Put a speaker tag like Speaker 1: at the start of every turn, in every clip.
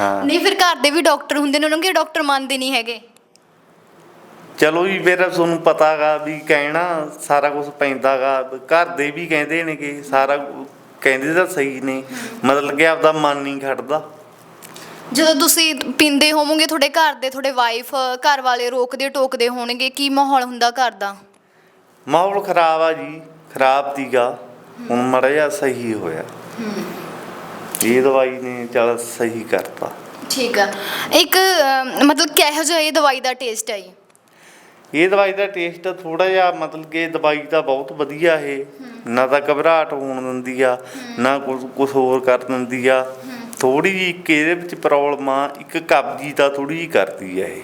Speaker 1: ਹਾਂ।
Speaker 2: ਨਹੀਂ ਫਿਰ ਘਰ ਦੇ ਵੀ ਡਾਕਟਰ ਹੁੰਦੇ ਨੇ ਉਹਨਾਂ ਨੂੰ ਕਿ ਡਾਕਟਰ ਮੰਨਦੇ ਨਹੀਂ ਹੈਗੇ?
Speaker 1: ਚਲੋ ਜੀ ਫਿਰ ਤੁਹਾਨੂੰ ਪਤਾਗਾ ਵੀ ਕਹਿਣਾ ਸਾਰਾ ਕੁਝ ਪੈਂਦਾਗਾ ਘਰ ਦੇ ਵੀ ਕਹਿੰਦੇ ਨੇ ਕਿ ਸਾਰਾ ਕੁ- ਕਹਿੰਦੇ ਤਾਂ ਸਹੀ ਨੇ ਮਤਲਬ ਕਿ ਆਪਦਾ ਮਨ ਨਹੀਂ ਖੜਦਾ।
Speaker 2: ਜਦੋਂ ਤੁਸੀਂ ਪੀਂਦੇ ਹੋਵੋਗੇ ਤੁਹਾਡੇ ਘਰ ਦੇ ਤੁਹਾਡੇ ਵਾਈਫ ਘਰ ਵਾਲੇ ਰੋਕਦੇ ਟੋਕਦੇ ਹੋਣਗੇ ਕੀ ਮਾਹੌਲ ਹੁੰਦਾ ਘਰ ਦਾ?
Speaker 1: ਮਾਹੌਲ ਖਰਾਬ ਆ ਜੀ ਖਰਾਬ ਤੀਗਾ ਹੁਣ ਮੜਾ ਜਿਹਾ ਸਹੀ ਹੋਇਆ। ਇਹ ਦਵਾਈ ਨੇ ਚਲ ਸਹੀ ਕਰਤਾ।
Speaker 2: ਠੀਕ ਆ। ਇੱਕ ਮਤਲਬ ਕਿਹੋ ਜਿਹਾ ਇਹ ਦਵਾਈ ਦਾ ਟੇਸਟ ਹੈ ਜੀ?
Speaker 1: ਇਹ ਦਵਾਈ ਦਾ ਟੇਸਟ ਥੋੜਾ ਜਿਹਾ ਮਤਲਬ ਕਿ ਦਵਾਈ ਤਾਂ ਬਹੁਤ ਵਧੀਆ ਇਹ। ਨਾ ਤਾਂ ਘਬਰਾਹਟ ਹੋਣ ਦਿੰਦੀ ਆ ਨਾ ਕੁਝ ਹੋਰ ਕਰ ਦਿੰਦੀ ਆ। ਥੋੜੀ ਜਿਹੀ ਇੱਕ ਇਹਦੇ ਵਿੱਚ ਪ੍ਰੋਬਲਮ ਆ ਇੱਕ ਕਬਜੀ ਤਾਂ ਥੋੜੀ ਜਿਹੀ ਕਰਦੀ ਆ ਇਹ।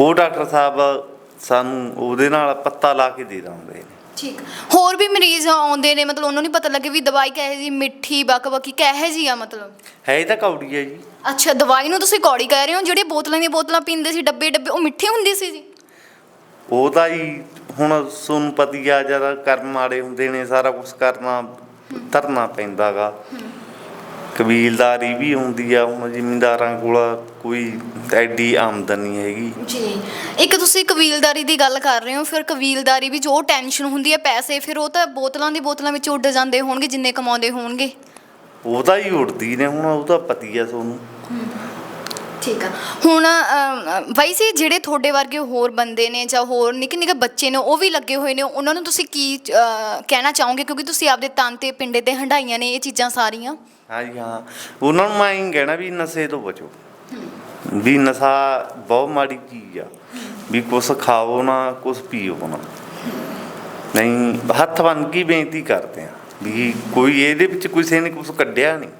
Speaker 1: ਉਹ ਡਾਕਟਰ ਸਾਹਿਬ ਸਾਨੂੰ ਉਹਦੇ ਨਾਲ ਪੱਤਾ ਲਾ ਕੇ ਦੇ ਦਿੰਦੇ ਨੇ।
Speaker 2: ਠੀਕ। ਹੋਰ ਵੀ ਮਰੀਜ਼ ਆਉਂਦੇ ਨੇ ਮਤਲਬ ਉਹਨਾਂ ਨੂੰ ਪਤਾ ਲੱਗੇ ਵੀ ਦਵਾਈ ਕਿਹੋ ਜੀ ਮਿੱਠੀ ਬਕਬਕੀ ਕਿਹੋ ਜੀ ਆ ਮਤਲਬ।
Speaker 1: ਹੈ ਇਹ ਤਾਂ ਕੌੜੀ ਆ ਜੀ।
Speaker 2: ਅੱਛਾ ਦਵਾਈ ਨੂੰ ਤੁਸੀਂ ਕੌੜੀ ਕਹਿ ਰਹੇ ਹੋ ਜਿਹੜੇ ਬੋਤਲਾਂ ਦੀਆਂ ਬੋਤਲਾਂ ਪੀਂਦੇ ਸੀ ਡੱਬੇ ਡੱਬੇ ਉਹ ਮਿੱਠੀ ਹੁੰਦੀ ਸੀ ਜੀ?
Speaker 1: ਉਹ ਤਾਂ ਜੀ ਹੁਣ ਤੁਹਾਨੂੰ ਪਤੀ ਆ ਜਦ ਕਰਮ ਮਾੜੇ ਹੁੰਦੇ ਨੇ ਸਾਰਾ ਕੁਝ ਕਰਨਾ ਧਰਨਾ ਪੈਂਦਾਗਾ। ਕਬੀਲਦਾਰੀ ਵੀ ਹੁੰਦੀ ਆ ਹੁਣ ਜ਼ਿਮੀਂਦਾਰਾਂ ਕੋਲ ਕੋਈ ਐਡੀ ਆਮਦਨ ਨਹੀਂ ਹੈਗੀ।
Speaker 2: ਜੀ। ਇੱਕ ਤੁਸੀਂ ਕਬੀਲਦਾਰੀ ਦੀ ਗੱਲ ਕਰ ਰਹੇ ਹੋ ਫਿਰ ਕਬੀਲਦਾਰੀ ਵੀ ਜੋ ਟੈਨਸ਼ਨ ਹੁੰਦੀ ਹੈ ਪੈਸੇ ਫਿਰ ਉਹ ਤਾਂ ਬੋਤਲਾਂ ਦੀ ਬੋਤਲਾਂ ਵਿੱਚ ਉੱਡ ਜਾਂਦੇ ਹੋਣਗੇ ਜਿੰਨੇ ਕਮਾਉਂਦੇ ਹੋਣਗੇ।
Speaker 1: ਉਹ ਤਾਂ ਹੀ ਉੜਦੀ ਨੇ ਹੁਣ ਉਹ ਤਾਂ ਪਤੀ ਆ ਤੁਹਾਨੂੰ
Speaker 2: ਠੀਕ ਆ। ਹੁਣ ਅਮ, ਬਾਈ ਜੀ ਜਿਹੜੇ ਤੁਹਾਡੇ ਵਰਗੇ ਹੋਰ ਬੰਦੇ ਨੇ ਜਾਂ ਹੋਰ ਨਿੱਕੇ ਨਿੱਕੇ ਬੱਚੇ ਨੇ ਉਹ ਵੀ ਲੱਗੇ ਹੋਏ ਨੇ ਉਹਨਾਂ ਨੂੰ ਤੁਸੀਂ ਕੀ ਅ, ਕਹਿਣਾ ਚਾਹੋਗੇ? ਕਿਉਂਕਿ ਤੁਸੀਂ ਆਪਦੇ ਤਨ ਤੇ ਪਿੰਡੇ ਤੇ ਹੰਡਾਈਆਂ ਨੇ ਇਹ ਚੀਜ਼ਾਂ ਸਾਰੀਆਂ।
Speaker 1: ਹਾਂਜੀ ਹਾਂ। ਉਹਨਾਂ ਨੂੰ ਮੈਂ ਇਹ ਕਹਿਣਾ ਵੀ ਨਸ਼ੇ ਤੋਂ ਬਚੋ। ਵੀ ਨਸ਼ਾ ਬਹੁਤ ਮਾੜੀ ਚੀਜ਼ ਆ। ਵੀ ਕੁਛ ਖਾਓ ਨਾ ਕੁਛ ਪੀਓ ਨਾ। ਨਹੀਂ ਹੱਥ ਬੰਨ ਕੇ ਬੇਨਤੀ ਕਰਦੇ ਆ। ਵੀ ਕੋਈ ਇਹਦੇ ਵਿੱਚ ਕਿਸੇ ਨੇ ਕੁਛ ਕੱਢਿਆ ਨਹੀਂ।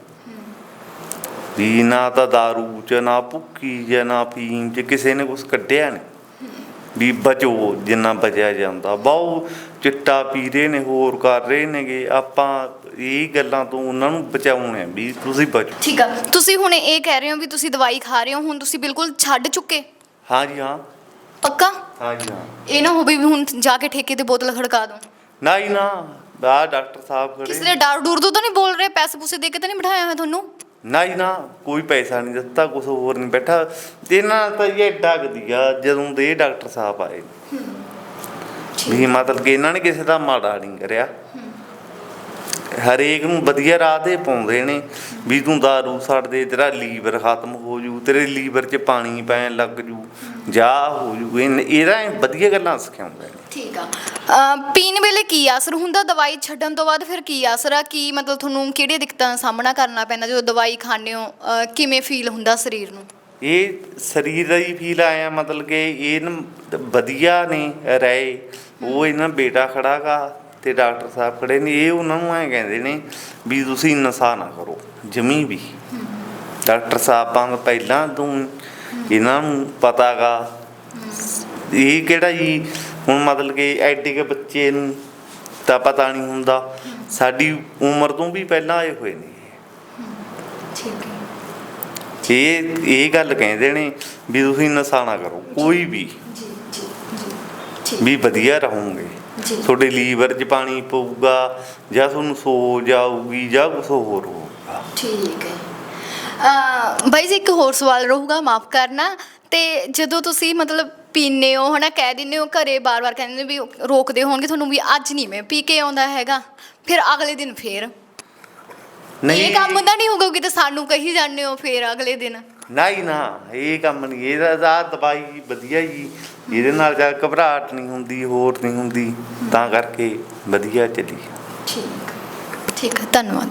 Speaker 1: ਵੀ ਨਾ ਤਾਂ दारू ਚ ਨਾ ਭੁੱਕੀ ਜਾਂ ਨਾ ਫੀਮ ਚ ਕਿਸੇ ਨੇ ਕੁਛ ਕੱਢਿਆ ਨਹੀਂ ਵੀ ਬਚੋ ਜਿੰਨਾ ਬਚਿਆ ਜਾਂਦਾ। ਬਹੁ ਚਿੱਟਾ ਪੀ ਰਹੇ ਨੇ ਹੋਰ ਕਰ ਰਹੇ ਨੇਗੇ। ਆਪਾਂ ਇਹ ਗੱਲਾਂ ਤੋਂ ਉਹਨਾਂ ਨੂੰ ਬਚਾਉਣੇ ਵੀ ਤੁਸੀਂ ਬਚੋ।
Speaker 2: ਠੀਕ ਆ। ਤੁਸੀਂ ਹੁਣ ਇਹ ਕਹਿ ਰਹੇ ਹੋ ਵੀ ਤੁਸੀਂ ਦਵਾਈ ਖਾ ਰਹੇ ਹੋ ਹੁਣ ਤੁਸੀਂ ਬਿਲਕੁਲ ਛੱਡ ਚੁੱਕੇ?
Speaker 1: ਹਾਂਜੀ ਹਾਂ।
Speaker 2: ਪੱਕਾ?
Speaker 1: ਹਾਂਜੀ ਹਾਂ।
Speaker 2: ਇਹ ਨਾ ਹੋਵੇ ਵੀ ਹੁਣ ਜਾ ਕੇ ਠੇਕੇ ਤੇ ਬੋਤਲ ਖੜਕਾ ਦੋ।
Speaker 1: ਨਾ ਹੀ ਨਾ ਆ ਡਾਕਟਰ ਸਾਹਿਬ
Speaker 2: ਕਿਸੇ
Speaker 1: ਖੜੇ
Speaker 2: ਨੇ ਡਰ ਡੂਰ ਤੋਂ ਤਾਂ ਨਹੀਂ ਬੋਲ ਰਹੇ? ਪੈਸੇ ਪੂਸੇ ਦੇ ਕੇ ਤਾਂ ਨਹੀਂ ਬਿਠਾਇਆ ਹੋਇਆ ਤੁਹਾਨੂੰ?
Speaker 1: ਨਾ ਹੀ ਨਾ ਕੋਈ ਪੈਸਾ ਨਹੀਂ ਦਿੱਤਾ ਕੁਛ ਹੋਰ ਨਹੀਂ ਬੈਠਾ। ਤੇ ਇਹਨਾਂ ਨਾਲ ਤਾਂ ਇਹ ਐਡਾ ਗਦੀਆ ਜਦੋਂ ਦੇ ਡਾਕਟਰ ਸਾਹਿਬ ਆਏ। ਵੀ ਮਤਲਬ ਕਿ ਇਹਨਾਂ ਨੇ ਕਿਸੇ ਦਾ ਮਾੜਾ ਨਹੀਂ ਕਰਿਆ। ਹਰੇਕ ਨੂੰ ਵਧੀਆ ਰਾਹ ਤੇ ਪਾਉਂਦੇ ਨੇ ਵੀ ਤੂੰ दारू ਛੱਡ ਦੇ ਤੇਰਾ ਲੀਵਰ ਖਤਮ ਹੋ ਜੂ ਤੇਰੇ ਲੀਵਰ 'ਚ ਪਾਣੀ ਪੈਣ ਲੱਗ ਜੂ ਜਾ ਹੋ ਜੂ। ਇਹ- ਇਹਦਾ ਇਹ ਵਧੀਆ ਗੱਲਾਂ ਸਿਖਾਉਂਦੇ ਨੇ।
Speaker 2: ਠੀਕ ਆ। ਪੀਣ ਵੇਲੇ ਕੀ ਅਸਰ ਹੁੰਦਾ? ਦਵਾਈ ਛੱਡਣ ਤੋਂ ਬਾਅਦ ਫਿਰ ਕੀ ਅਸਰ ਆ? ਕੀ ਮਤਲਬ ਤੁਹਾਨੂੰ ਕਿਹੜੀਆਂ ਦਿੱਕਤਾਂ ਦਾ ਸਾਹਮਣਾ ਕਰਨਾ ਪੈਂਦਾ ਜਦੋਂ ਦਵਾਈ ਖਾਂਦੇ ਹੋ? ਕਿਵੇਂ ਫੀਲ ਹੁੰਦਾ ਸਰੀਰ ਨੂੰ?
Speaker 1: ਇਹ ਸਰੀਰ ਦਾ ਹੀ ਫੀਲ ਆਇਆ ਮਤਲਬ ਕਿ ਇਹ ਵਧੀਆ ਨੇ ਰਹੇ। ਉਹ ਇਹਨਾਂ ਬੇਟਾ ਖੜਾਗਾ ਤੇ ਡਾਕਟਰ ਸਾਹਿਬ ਖੜੇ ਨੇ ਇਹ ਉਹਨਾਂ ਨੂੰ ਐ ਕਹਿੰਦੇ ਨੇ ਵੀ ਤੁਸੀਂ ਨਸ਼ਾ ਨਾ ਕਰੋ ਜਮੀ ਵੀ। ਡਾਕਟਰ ਸਾਹਿਬਾਂ ਦਾ ਪਹਿਲਾਂ ਤੋਂ ਇਹਨਾਂ ਨੂੰ ਪਤਾਗਾ। ਇਹ ਕਿਹੜਾ ਜੀ? ਹੁਣ ਮਤਲਬ ਕਿ ਐਡੇ ਕੇ ਬੱਚੇ ਨੂੰ ਤਾਂ ਪਤਾ ਨਹੀਂ ਹੁੰਦਾ। ਸਾਡੀ ਉਮਰ ਤੋਂ ਵੀ ਪਹਿਲਾਂ ਆਏ ਹੋਏ ਨੇ।
Speaker 2: ਠੀਕ ਹੈ।
Speaker 1: ਇਹ ਇਹ ਗੱਲ ਕਹਿੰਦੇ ਨੇ ਵੀ ਤੁਸੀਂ ਨਸ਼ਾ ਨਾ ਕਰੋ ਕੋਈ ਵੀ।
Speaker 2: ਜੀ ਜੀ ਜੀ
Speaker 1: ਵੀ ਵਧੀਆ ਰਹੋਗੇ।
Speaker 2: ਜੀ।
Speaker 1: ਤੁਹਾਡੇ ਲੀਵਰ 'ਚ ਪਾਣੀ ਪਊਗਾ ਜਾਂ ਤੁਹਾਨੂੰ ਸੋਜ ਆਊਗੀ ਜਾਂ ਕੁਝ ਹੋਰ ਹੋਊਗਾ?
Speaker 2: ਠੀਕ ਹੈ। ਅ ਬਾਈ ਜੀ ਇੱਕ ਹੋਰ ਸਵਾਲ ਰਹੂਗਾ ਮਾਫ ਕਰਨਾ। ਤੇ ਜਦੋਂ ਤੁਸੀਂ ਮਤਲਬ ਪੀਨੇ ਹੋ ਹਨਾ ਕਹਿ ਦਿੰਦੇ ਹੋ ਘਰੇ ਬਾਰ-ਬਾਰ ਕਹਿੰਦੇ ਵੀ ਰੋਕਦੇ ਹੋਣਗੇ ਤੁਹਾਨੂੰ ਵੀ ਅੱਜ ਨਹੀਂ ਮੈਂ ਪੀ ਕੇ ਆਉਂਦਾ ਹੈਗਾ ਫਿਰ ਅਗਲੇ ਦਿਨ ਫੇਰ? ਇਹ ਕੰਮ ਤਾਂ ਨਹੀਂ ਹੋਊਗਾ ਕਿ ਸਾਨੂੰ ਕਹੀ ਜਾਂਦੇ ਹੋ ਫੇਰ ਅਗਲੇ ਦਿਨ?
Speaker 1: ਨਹੀਂ ਨਾ, ਇਹ ਕੰਮ ਨਹੀਂ ਇਹਦਾ ਦਾ ਦਵਾਈ ਵਧੀਆ ਜੀ। ਇਹਦੇ ਨਾਲ ਜਾਂ ਘਬਰਾਹਟ ਨਹੀਂ ਹੁੰਦੀ, ਹੋਰ ਨਹੀਂ ਹੁੰਦੀ। ਤਾਂ ਕਰਕੇ ਵਧੀਆ ਚੱਲੀ।
Speaker 2: ਠੀਕ ਠੀਕ ਹੈ, ਧੰਨਵਾਦ।